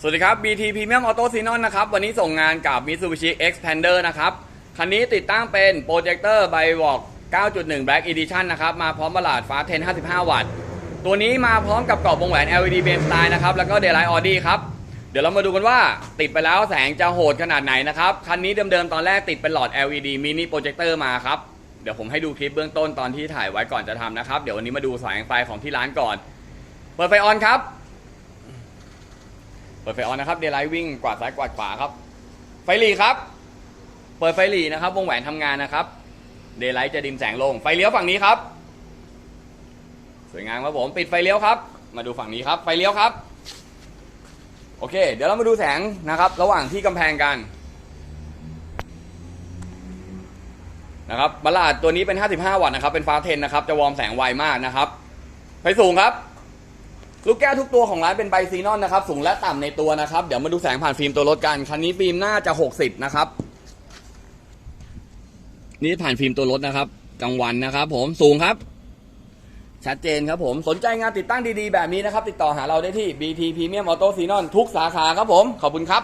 สวัสดีครับ BT Premium Auto s y n o n นะครับ วันนี้ส่งงานกับ Mitsubishi Xpander นะครับ คันนี้ติดตั้งเป็นโปรเจคเตอร์ b i w a l k 9.1 Black Edition นะครับ มาพร้อมบลาดฟ้าเทน55 วัตต์ ตัวนี้มาพร้อมกับกรอบวงแหวน LED Beam Style นะครับ แล้วก็ Daylight Audi ครับ เดี๋ยวเรามาดูกันว่าติดไปแล้วแสงจะโหดขนาดไหนนะครับ คันนี้เดิมๆ ตอนแรกติดเป็นหลอด LED Mini Projector มาครับ เดี๋ยวผมให้ดูคลิปเบื้องต้นตอนที่ถ่ายไว้ก่อนจะทำนะครับ เดี๋ยววันนี้มาดูแสงไฟของที่ร้านก่อน เปิดไฟออนครับ ปิดไฟออนนะครับเดย์ไลท์วิ่งกวาดซ้ายกวาดขวาครับ ไฟหลีครับ เปิดไฟหลีนะครับ วงแหวนทำงานนะครับเดย์ไลท์จะดิมแสงลง ไฟเลี้ยวฝั่งนี้ครับ สวยงามครับผมปิดไฟเลี้ยวครับ มาดูฝั่งนี้ครับ ไฟเลี้ยวครับ โอเค เดี๋ยวเรามาดูแสงนะครับ ระหว่างที่กำแพงกันนะครับบัลลาดตัวนี้เป็น 55 วัตต์นะครับ เป็นฟ้าเทนนะครับ จะวอร์มแสงไวมากนะครับ ไฟสูงครับ ลูกแก้วทุกตัวของร้านเป็นไบซีนอนนะครับ สูงและต่ำในตัวนะครับ เดี๋ยวมาดูแสงผ่านฟิล์มตัวรถกัน คันนี้ฟิล์มน่าจะ 60 นะครับ นี่ผ่านฟิล์มตัวรถนะครับกลางวันนะครับ ผมสูงครับ ชัดเจนครับผมสนใจงานติดตั้งดีๆ แบบนี้นะครับ ติดต่อหาเราได้ที่ BT Premium Auto s y n o n ทุกสาขาครับผม ขอบคุณครับ